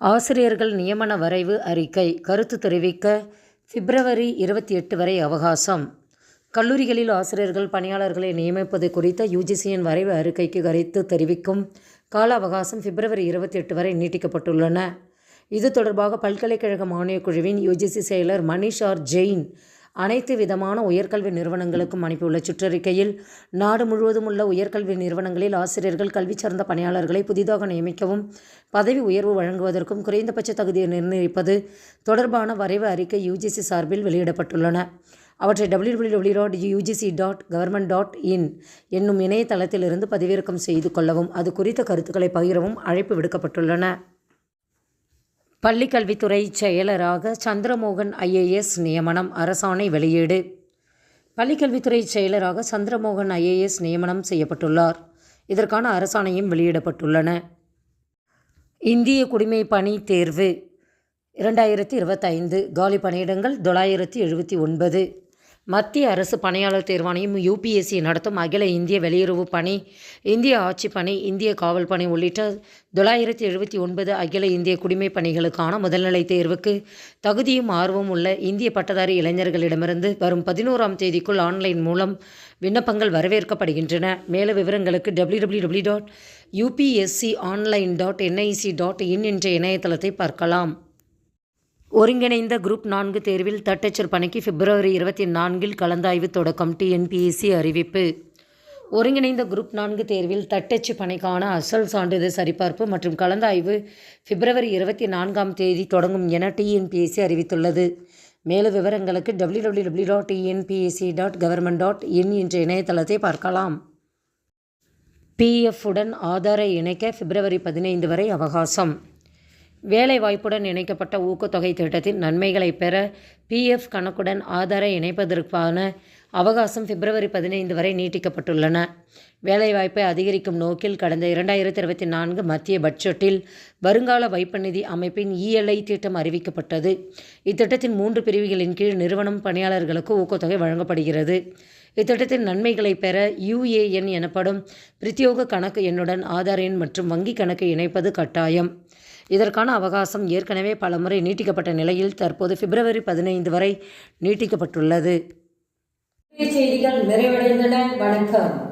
ஆசிரியர்கள் நியமன வரைவு அறிக்கை கருத்து தெரிவிக்க பிப்ரவரி இருபத்தி எட்டு வரை அவகாசம். கல்லூரிகளில் ஆசிரியர்கள் பணியாளர்களை நியமிப்பது குறித்த யுஜிசியின் வரைவு அறிக்கைக்கு கருத்து தெரிவிக்கும் கால அவகாசம் பிப்ரவரி இருபத்தி எட்டு வரை நீட்டிக்கப்பட்டுள்ளன. இது தொடர்பாக பல்கலைக்கழக மானியக் குழுவின் யுஜிசி செயலர் மணிஷ் ஆர். ஜெயின் அனைத்து விதமான உயர்கல்வி நிறுவனங்களுக்கும் அனுப்பியுள்ள சுற்றறிக்கையில் நாடு முழுவதும் உள்ள உயர்கல்வி நிறுவனங்களில் ஆசிரியர்கள் கல்வி சார்ந்த பணியாளர்களை புதிதாக நியமிக்கவும் பதவி உயர்வு வழங்குவதற்கும் குறைந்தபட்ச தகுதியை நிர்ணயிப்பது தொடர்பான வரைவு அறிக்கை யுஜிசி சார்பில் வெளியிடப்பட்டுள்ளன. அவற்றை W W dot UGC dot government dot in என்னும் இணையதளத்திலிருந்து பதிவிறக்கம் செய்து கொள்ளவும் அது குறித்த கருத்துக்களை பகிரவும் அழைப்பு விடுக்கப்பட்டுள்ளன. பள்ளிக்கல்வித்துறை செயலராக சந்திரமோகன் ஐஏஎஸ் நியமனம் அரசாணை வெளியீடு. பள்ளிக்கல்வித்துறை செயலராக சந்திரமோகன் ஐஏஎஸ் நியமனம் செய்யப்பட்டுள்ளார். இதற்கான அரசாணையும் வெளியிடப்பட்டுள்ளன. இந்திய குடிமை பணி தேர்வு இரண்டாயிரத்தி இருபத்தைந்து காலி பணியிடங்கள் தொள்ளாயிரத்தி எழுபத்தி ஒன்பது. மத்திய அரசு பணியாளர் தேர்வாணையம் யூபிஎஸ்சி நடத்தும் அகில இந்திய வெளியுறவு பணி இந்திய ஆட்சி பணி இந்திய காவல் பணி உள்ளிட்ட தொள்ளாயிரத்தி எழுபத்தி ஒன்பது அகில இந்திய குடிமை பணிகளுக்கான முதல்நிலை தேர்வுக்கு தகுதியும் ஆர்வமும் உள்ள இந்திய பட்டதாரி இளைஞர்களிடமிருந்து வரும் பதினோராம் தேதிக்குள் ஆன்லைன் மூலம் விண்ணப்பங்கள் வரவேற்கப்படுகின்றன. மேலும் விவரங்களுக்கு W W W dot UPSC online dot NIC dot in என்ற இணையதளத்தை பார்க்கலாம். ஒருங்கிணைந்த குரூப் நான்கு தேர்வில் தட்டச்சர் பணிக்கு பிப்ரவரி இருபத்தி நான்கில் கலந்தாய்வு தொடக்கம் டிஎன்பிஎஸ்சி அறிவிப்பு. ஒருங்கிணைந்த குரூப் நான்கு தேர்வில் தட்டச்சு பணிக்கான அசல் சான்றிதழ் சரிபார்ப்பு மற்றும் கலந்தாய்வு பிப்ரவரி இருபத்தி நான்காம் தேதி தொடங்கும் என டிஎன்பிஎஸ்சி அறிவித்துள்ளது. மேலும் விவரங்களுக்கு W W W dot TNPSC dot government dot in என்ற இணையதளத்தை பார்க்கலாம். பிஎஃப் உடன் ஆதாரை இணைக்க பிப்ரவரி பதினைந்து வரை அவகாசம். வேலைவாய்ப்புடன் இணைக்கப்பட்ட ஊக்கத்தொகை திட்டத்தின் நன்மைகளை பெற பிஎஃப் கணக்குடன் ஆதாரை இணைப்பதற்கான அவகாசம் பிப்ரவரி பதினைந்து வரை நீட்டிக்கப்பட்டுள்ளன. வேலைவாய்ப்பை அதிகரிக்கும் நோக்கில் கடந்த இரண்டாயிரத்தி இருபத்தி நான்கு மத்திய பட்ஜெட்டில் வருங்கால வைப்பு நிதி அமைப்பின் இஎல்ஐ திட்டம் அறிவிக்கப்பட்டது. இத்திட்டத்தின் மூன்று பிரிவுகளின் கீழ் நிறுவனம் பணியாளர்களுக்கு ஊக்கத்தொகை வழங்கப்படுகிறது. இத்திட்டத்தின் நன்மைகளை பெற யுஏஎன் எனப்படும் பிரத்யோக கணக்கு எண்ணுடன் ஆதார் எண் மற்றும் வங்கி கணக்கு இணைப்பது கட்டாயம். இதற்கான அவகாசம் ஏற்கனவே பலமுறை நீட்டிக்கப்பட்ட நிலையில் தற்போது பிப்ரவரி பதினைந்து வரை நீட்டிக்கப்பட்டுள்ளது. செய்திகள் நிறைவடைந்தன. வணக்கம்.